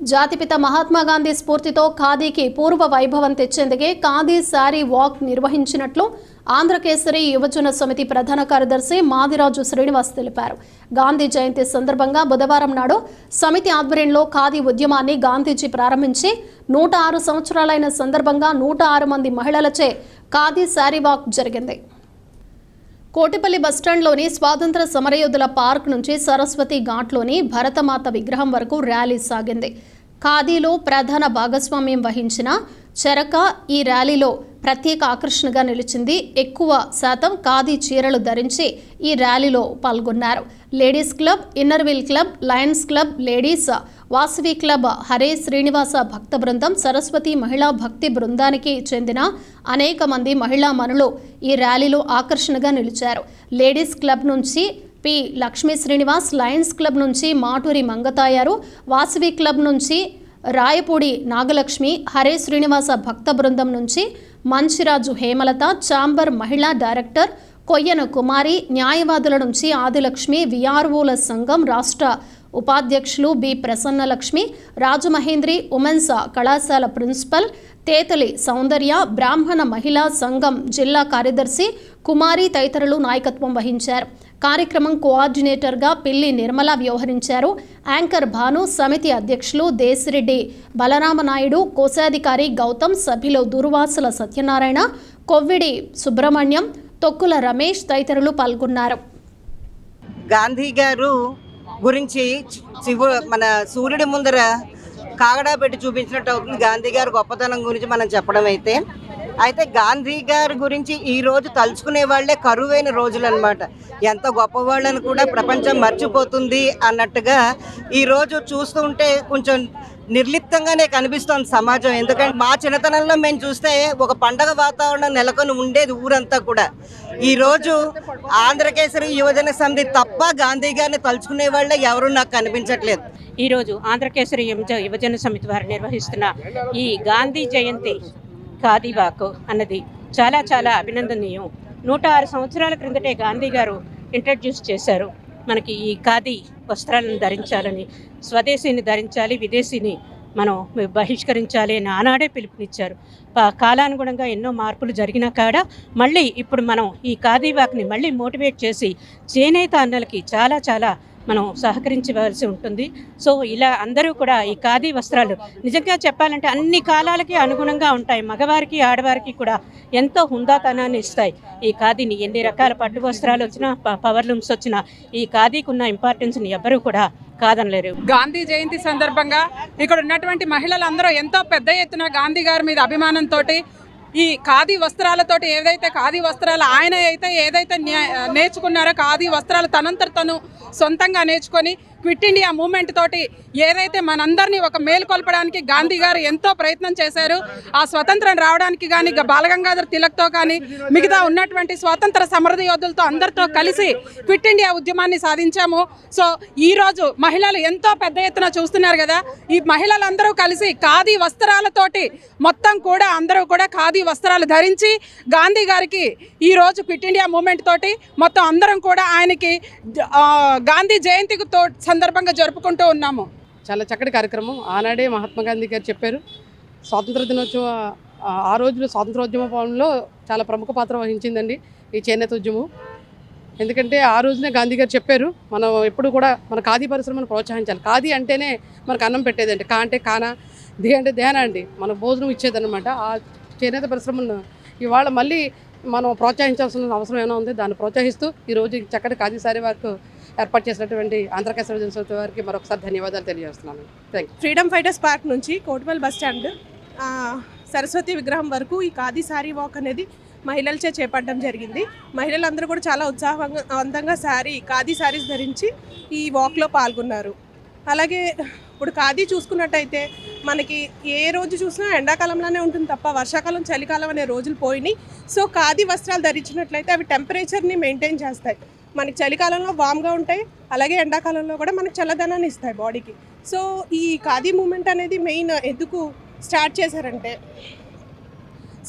జాతిపిత మహాత్మా గాంధీ స్ఫూర్తితో ఖాదీకి పూర్వ వైభవం తెచ్చేందుకే ఖాదీ శారీ వాక్ నిర్వహించినట్లు ఆంధ్రకేసరి యువజన సమితి ప్రధాన కార్యదర్శి మాదిరాజు శ్రీనివాస్ తెలిపారు. గాంధీ జయంతి సందర్భంగా బుధవారం నాడు సమితి ఆధ్వర్యంలో ఖాదీ ఉద్యమాన్ని గాంధీజీ ప్రారంభించి నూట ఆరు సంవత్సరాలైన సందర్భంగా నూట ఆరు మంది మహిళలచే ఖాదీ శారీ వాక్ జరిగింది. కోటిపల్లి బస్టాండ్లోని స్వాతంత్ర సమరయోధుల పార్క్ నుంచి సరస్వతి ఘాట్లోని భరతమాత విగ్రహం వరకు ర్యాలీ సాగింది. ఖాదీలో ప్రధాన భాగస్వామ్యం వహించిన చెరక ఈ ర్యాలీలో ప్రత్యేక ఆకర్షణగా నిలిచింది. ఎక్కువ శాతం ఖాదీ చీరలు ధరించి ఈ ర్యాలీలో పాల్గొన్నారు. Ladies club inner wheel club lions club ladies Vasavi club Hare Srinivasa భక్త బృందం సరస్వతి మహిళా భక్తి బృందానికి చెందిన అనేక మంది మహిళా మనులు ఈ ర్యాలీలో ఆకర్షణగా నిలిచారు. లేడీస్ క్లబ్ నుంచి P Lakshmi Srinivas lions club నుంచి మాటూరి మంగతాయారు వాసవి క్లబ్ నుంచి రాయపూడి నాగలక్ష్మి హరే శ్రీనివాస భక్త బృందం నుంచి మంచిరాజు హేమలత చాంబర్ మహిళా డైరెక్టర్ కొయ్యన కుమారి న్యాయవాదుల నుంచి ఆదిలక్ష్మి విఆర్ఓల సంఘం రాష్ట్ర ఉపాధ్యక్షులు బి ప్రసన్నలక్ష్మి రాజమహేంద్రి ఉమెన్స్ కళాశాల ప్రిన్సిపల్ తేతలి సౌందర్య బ్రాహ్మణ మహిళా సంఘం జిల్లా కార్యదర్శి కుమారి తదితరులు నాయకత్వం వహించారు. కార్యక్రమం కోఆర్డినేటర్గా పిల్లి నిర్మల వ్యవహరించారు. యాంకర్ భాను సమితి అధ్యక్షులు దేశిరెడ్డి బలరామనాయుడు కోశాధికారి గౌతమ్ సభ్యులు దుర్వాసుల సత్యనారాయణ కొవ్విడి సుబ్రహ్మణ్యం తొక్కుల రమేష్ తదితరులు పాల్గొన్నారు. గాంధీ గారు గురించి శివు మన సూర్యుడి ముందర కాగడా పెట్టి చూపించినట్టు అవుతుంది. గాంధీ గారి గొప్పతనం గురించి మనం చెప్పడం అయితే అయితే గాంధీ గారి గురించి ఈ రోజు తలుచుకునే వాళ్ళే కరువైన రోజులు అనమాట ఎంత గొప్పవాళ్ళని కూడా ప్రపంచం మర్చిపోతుంది అన్నట్టుగా ఈ రోజు చూస్తుంటే కొంచెం నిర్లిప్తంగానే కనిపిస్తోంది సమాజం. ఎందుకంటే మా చిన్నతనంలో మేము చూస్తే ఒక పండగ వాతావరణం నెలకొని ఉండేది ఊరంతా కూడా. ఈ రోజు ఆంధ్రకేసరి యువజన సమితి తప్ప గాంధీ గారిని తలుచుకునే వాళ్ళే ఎవరు నాకు కనిపించట్లేదు. ఈరోజు ఆంధ్రకేసరి యువజన సమితి వారు నిర్వహిస్తున్న ఈ గాంధీ జయంతి ఖాదీవాక్ అన్నది చాలా చాలా అభినందనీయం. నూట ఆరు సంవత్సరాల క్రిందటే గాంధీ గారు ఇంట్రడ్యూస్ చేశారు మనకి ఈ ఖాదీ వస్త్రాలను ధరించాలని స్వదేశీని ధరించాలి విదేశీని మనం బహిష్కరించాలి అని ఆనాడే పిలుపునిచ్చారు. కాలానుగుణంగా ఎన్నో మార్పులు జరిగినా కాడ మళ్ళీ ఇప్పుడు మనం ఈ ఖాదీ వాక్ని మళ్ళీ మోటివేట్ చేసి చేనేత అన్నలకి చాలా చాలా మనం సహకరించవలసి ఉంటుంది. సో ఇలా అందరూ కూడా ఈ ఖాదీ వస్త్రాలు నిజంగా చెప్పాలంటే అన్ని కాలాలకి అనుగుణంగా ఉంటాయి. మగవారికి ఆడవారికి కూడా ఎంతో హుందాతనాన్ని ఇస్తాయి. ఈ ఖాదీని ఎన్ని రకాల పట్టు వస్త్రాలు వచ్చినా ప- పవర్ లూమ్స్ వచ్చినా ఈ ఖాదీకి ఉన్న ఇంపార్టెన్స్ని ఎవ్వరూ కూడా కాదనలేరు. గాంధీ జయంతి సందర్భంగా ఇక్కడ ఉన్నటువంటి మహిళలందరూ ఎంతో పెద్ద ఎత్తున గాంధీ గారి మీద అభిమానంతో ఈ ఖాదీ వస్త్రాలతోటి ఏదైతే ఖాదీ వస్త్రాలు ఆయన అయితే ఏదైతే నేర్చుకున్నారో ఖాదీ వస్త్రాలు తనంతట తను సొంతంగా నేర్చుకొని క్విట్ ఇండియా మూమెంట్ తోటి ఏదైతే మనందరినీ ఒక మేలుకొల్పడానికి గాంధీ గారు ఎంతో ప్రయత్నం చేశారు ఆ స్వతంత్రం రావడానికి కానీ బాలగంగాధర్ తిలక్తో కానీ మిగతా ఉన్నటువంటి స్వాతంత్ర సమరద యోధులతో అందరితో కలిసి క్విట్ ఇండియా ఉద్యమాన్ని సాధించాము. సో ఈ రోజు మహిళలు ఎంతో పెద్ద ఎత్తున చూస్తున్నారు కదా ఈ మహిళలందరూ కలిసి ఖాదీ వస్త్రాలతోటి మొత్తం కూడా అందరూ కూడా ఖాదీ వస్త్రాలు ధరించి గాంధీ గారికి ఈరోజు క్విట్ ఇండియా మూమెంట్ తోటి మొత్తం అందరం కూడా ఆయనకి గాంధీ జయంతికి తో సందర్భంగా జరుపుకుంటూ ఉన్నాము. చాలా చక్కటి కార్యక్రమం. ఆనాడే మహాత్మా గాంధీ గారు చెప్పారు స్వాతంత్ర దినోత్సవ ఆ- రోజులు స్వాతంత్రోద్యమ పాలనలో చాలా ప్రముఖ పాత్ర వహించిందండి ఈ చేనేత ఉద్యమం. ఎందుకంటే ఆ రోజునే గాంధీ గారు చెప్పారు మనం ఎప్పుడు కూడా మన ఖాదీ పరిశ్రమను ప్రోత్సహించాలి. ఖాదీ అంటేనే మనకు అన్నం పెట్టేదండి. కా అంటే కానా దే అంటే ధ్యాన అండి. మనకు భోజనం ఇచ్చేదన్నమాట. ఆ చేనేత పరిశ్రమను ఇవాళ మళ్ళీ మనం ప్రోత్సహించాల్సిన అవసరం ఏమైనా ఉంది దాన్ని ప్రోత్సహిస్తూ ఈరోజు చక్కటి ఖాదీ సారీ వరకు ఏర్పాటు చేసినటువంటి ఆంధ్రకేశ్వర జనసమితి వారికి మరొకసారి ధన్యవాదాలు తెలియజేస్తున్నాను. థ్యాంక్ ఫ్రీడమ్ ఫైటర్స్ పార్క్ నుంచి కోటిపల్లి బస్ స్టాండ్ సరస్వతి విగ్రహం వరకు ఈ ఖాదీ శారీ వాక్ అనేది మహిళలచే చేపట్టడం జరిగింది. మహిళలందరూ కూడా చాలా ఉత్సాహంగా అందంగా శారీ ఖాదీ శారీస్ ధరించి ఈ వాక్లో పాల్గొన్నారు. అలాగే ఇప్పుడు ఖాదీ చూసుకున్నట్టయితే మనకి ఏ రోజు చూసినా ఎండాకాలంలోనే ఉంటుంది తప్ప వర్షాకాలం చలికాలం అనే రోజులు పోయినాయి. సో ఖాదీ వస్త్రాలు ధరించినట్లయితే అవి టెంపరేచర్ని మెయింటైన్ చేస్తాయి. మనకి చలికాలంలో వామ్గా ఉంటాయి అలాగే ఎండాకాలంలో కూడా మనకు చల్లదనాన్ని ఇస్తాయి బాడీకి. సో ఈ ఖాదీ మూమెంట్ అనేది మెయిన్ ఎందుకు స్టార్ట్ చేశారంటే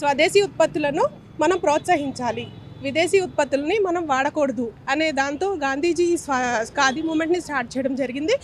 స్వదేశీ ఉత్పత్తులను మనం ప్రోత్సహించాలి. విదేశీ ఉత్పత్తులని మనం వాడకూడదు అనే దాంతో గాంధీజీ స్వా ఖాదీ మూమెంట్ని స్టార్ట్ చేయడం జరిగింది.